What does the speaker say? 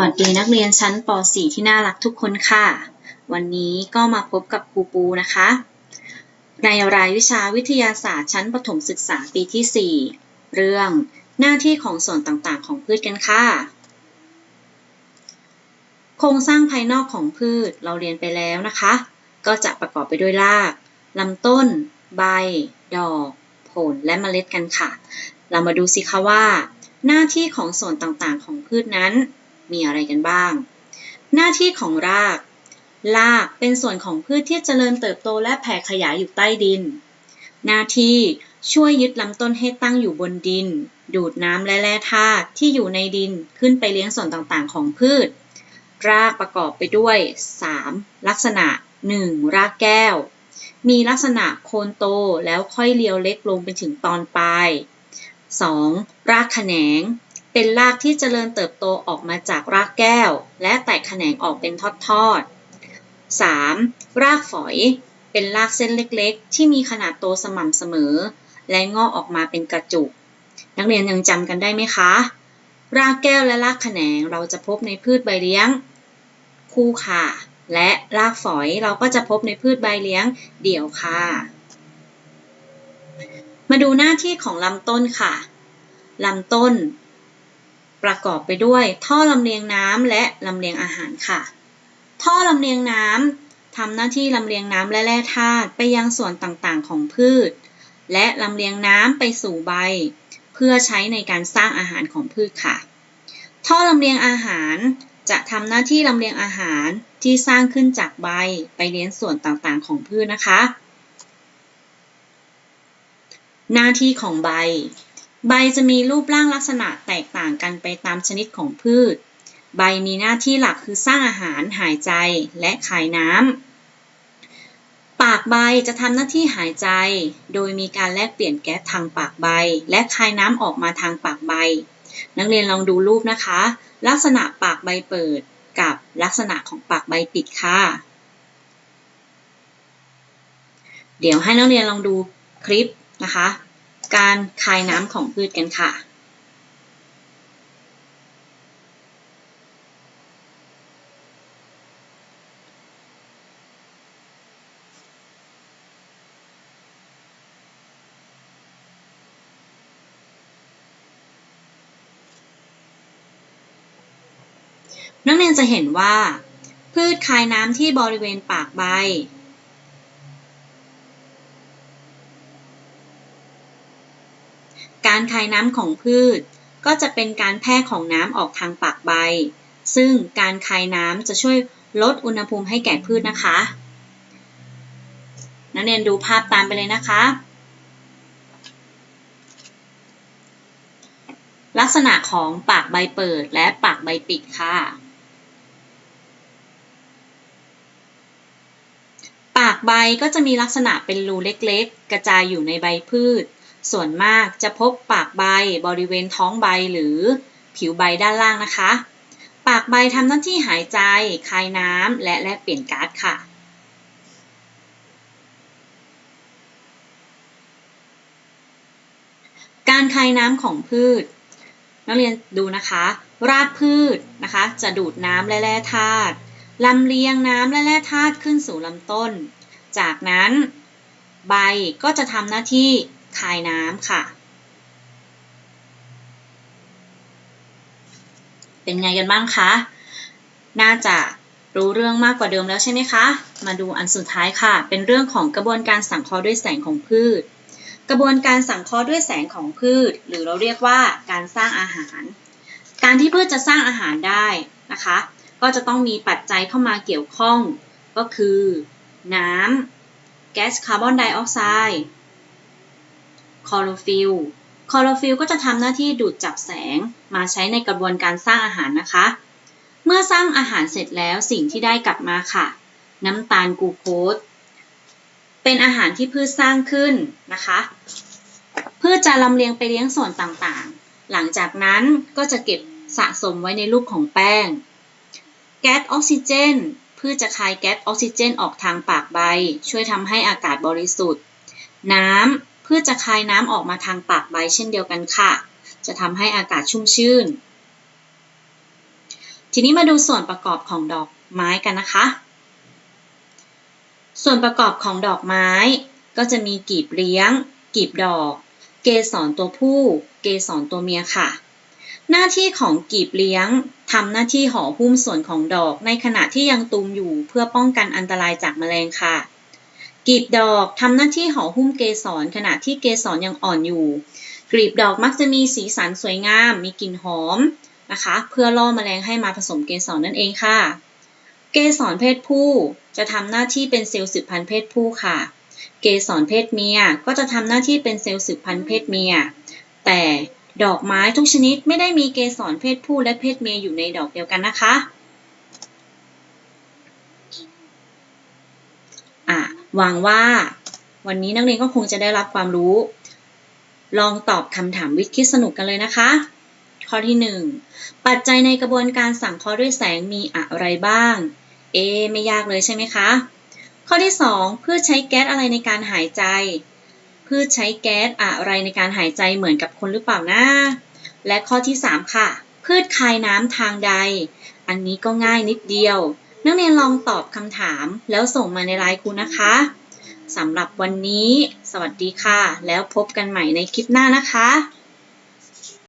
วัสดีนักเรียนชั้นป .4 ที่น่ารักทุกคนค่ะ วันนี้ก็มาพบกับครูปูนะคะ ในรายวิชาวิทยาศาสตร์ชั้นประถมศึกษาปีที่ 4 เรื่องหน้าที่ของส่วนต่างๆ ของพืชกันค่ะ โครงสร้างภายนอกของพืชเราเรียนไปแล้วนะคะ ก็จะประกอบไปด้วยรากลำต้น ใบ ดอก ผลและเมล็ดกันค่ะ เรามาดูสิคะว่า หน้าที่ของส่วนต่างๆ ของพืชนั้น มีอะไรกันบ้าง หน้าที่ของราก รากเป็นส่วนของพืชที่เจริญเติบโตและแผ่ขยายอยู่ใต้ดิน หน้าที่ช่วยยึดลำต้นให้ตั้งอยู่บนดิน ดูดน้ำและแร่ธาตุที่อยู่ในดินขึ้นไปเลี้ยงส่วนต่างๆ ของพืช รากประกอบไปด้วย 3. ลักษณะ 1. รากแก้ว มีลักษณะโคนโตแล้วค่อยเลียวเล็กลงไปถึงตอนปลาย 2. รากแขนง เป็นรากที่เจริญเติบโตออกมาจากรากแก้ว และแตกแขนงออกเป็นทอดๆ 3. รากฝอย เป็นรากเส้นเล็กๆ ที่มีขนาดโตสม่ำเสมอ และงอกออกมาเป็นกระจุก นักเรียนยังจำกันได้ไหมคะ รากแก้วและรากแขนงเราจะพบในพืชใบเลี้ยง คู่ค่ะ และรากฝอยเราก็จะพบในพืชใบเลี้ยงเดี่ยวค่ะ มาดูหน้าที่ของลำต้นค่ะลำต้น ประกอบไปด้วย ท่อลำเลียงน้ำและลำเลียงอาหารค่ะ ท่อลำเลียงน้ำทำหน้าที่ลำเลียงน้ำและแร่ธาตุไปยังส่วนต่างๆ ของพืช และลำเลียงน้ำไปสู่ใบ เพื่อใช้ในการสร้างอาหารของพืชค่ะ ท่อลำเลียงอาหารจะทำหน้าที่ลำเลียงอาหารที่สร้างขึ้นจากใบไปเลี้ยงส่วนต่างๆ ของพืชนะคะ หน้าที่ของใบ ใบจะมีรูปร่างลักษณะแตกต่างกันไปตามชนิดของพืช ใบมีหน้าที่หลักคือสร้างอาหาร หายใจ และขายน้ำ ปากใบจะทำหน้าที่หายใจ โดยมีการแลกเปลี่ยนแก๊สทางปากใบ และคายน้ำออกมาทางปากใบ นักเรียนลองดูรูปนะคะ ลักษณะปากใบเปิดกับลักษณะของปากใบปิดค่ะ เดี๋ยวให้นักเรียนลองดูคลิปนะคะ การคายน้ำของพืชกันค่ะ นักเรียนจะเห็นว่า พืชคายน้ำที่บริเวณปากใบ การคายน้ำของพืช ก็จะเป็นการแพร่ของน้ำออกทางปากใบ ซึ่งการคายน้ำจะช่วยลดอุณหภูมิให้แก่พืชนะคะ นักเรียนดูภาพตามไปเลยนะคะ ลักษณะของปากใบเปิดและปากใบปิดค่ะ ปากใบก็จะมีลักษณะเป็นรูเล็กๆ กระจายอยู่ในใบพืช ส่วนมากจะพบปากใบบริเวณท้องใบหรือผิวใบด้านล่างนะคะ ปากใบทำหน้าที่หายใจ คายน้ำและแลกเปลี่ยนก๊าซค่ะ การคายน้ำของพืช นักเรียนดูนะคะ รากพืชนะคะ จะดูดน้ำและแร่ธาตุลำเลียงน้ำและแร่ธาตุขึ้นสู่ลำต้น จากนั้นใบก็จะทำหน้าที่ คายน้ำค่ะ เป็นไงกันบ้างคะ น่าจะรู้เรื่องมากกว่าเดิมแล้วใช่ไหมคะ มาดูอันสุดท้ายค่ะ เป็นเรื่องของกระบวนการสังเคราะห์ด้วยแสงของพืช กระบวนการสังเคราะห์ด้วยแสงของพืช หรือเราเรียกว่าการสร้างอาหาร การที่พืชจะสร้างอาหารได้นะคะ ก็จะต้องมีปัจจัยเข้ามาเกี่ยวข้อง ก็คือ น้ำแก๊สคาร์บอนไดออกไซด์ คลอโรฟิลคลอโรฟิลก็จะทำหน้าที่ดูดจับแสงมาใช้ในกระบวนการสร้างอาหารนะคะ เมื่อสร้างอาหารเสร็จแล้วสิ่งที่ได้กลับมาค่ะ น้ำตาลกูโคสเป็นอาหารที่พืชสร้างขึ้นนะคะพืชจะลำเลียงไปเลี้ยงส่วนต่างๆ หลังจากนั้นก็จะเก็บสะสมไว้ในรูปของแป้ง แก๊สออกซิเจนพืชจะคายแก๊สออกซิเจนออกทางปากใบ ช่วยทำให้อากาศบริสุทธิ์ น้ำ พืชจะคายน้ำออกมาทางปากใบเช่นเดียวกันค่ะ จะทำให้อากาศชุ่มชื่น ทีนี้มาดูส่วนประกอบของดอกไม้กันนะคะ ส่วนประกอบของดอกไม้ ก็จะมีกีบเลี้ยง กีบดอก เกสรตัวผู้ เกสรตัวเมียค่ะ หน้าที่ของกีบเลี้ยงทำหน้าที่ห่อหุ้มส่วนของดอกในขณะที่ยังตูมอยู่เพื่อป้องกันอันตรายจากแมลงค่ะ กีบดอกทำหน้าที่ห่อหุ้มเกสรขณะที่เกสรยังอ่อนอยู่ กลีบดอกมักจะมีสีสันสวยงาม มีกลิ่นหอมนะคะ เพื่อล่อแมลงให้มาผสมเกสรนั่นเองค่ะ เกสรเพศผู้จะทำหน้าที่เป็นเซลล์สืบพันธุ์เพศผู้ค่ะ เกสรเพศเมียก็จะทำหน้าที่เป็นเซลล์สืบพันธุ์เพศเมีย แต่ดอกไม้ทุกชนิดไม่ได้มีเกสรเพศผู้และเพศเมียอยู่ในดอกเดียวกันนะคะอะ หวังว่าวันนี้นักเรียนก็คงจะได้รับความรู้ ลองตอบคำถามวิทย์คิดสนุกกันเลยนะคะ ข้อที่ 1 ปัจจัยในกระบวนการสังเคราะห์ด้วยแสงมีอะไรบ้าง เอ ไม่ยากเลยใช่ไหมคะ ข้อที่ 2 พืชใช้แก๊สอะไรในการหายใจ พืชใช้แก๊สอะไรในการหายใจเหมือนกับคนหรือเปล่านะและข้อที่ 3 ค่ะ พืชคายน้ำทางใด อันนี้ก็ง่ายนิดเดียว นักเรียนลองตอบคำถามแล้วส่งมาในไลน์ครูนะคะสำหรับวันนี้ สวัสดีค่ะ แล้วพบกันใหม่ในคลิปหน้านะคะ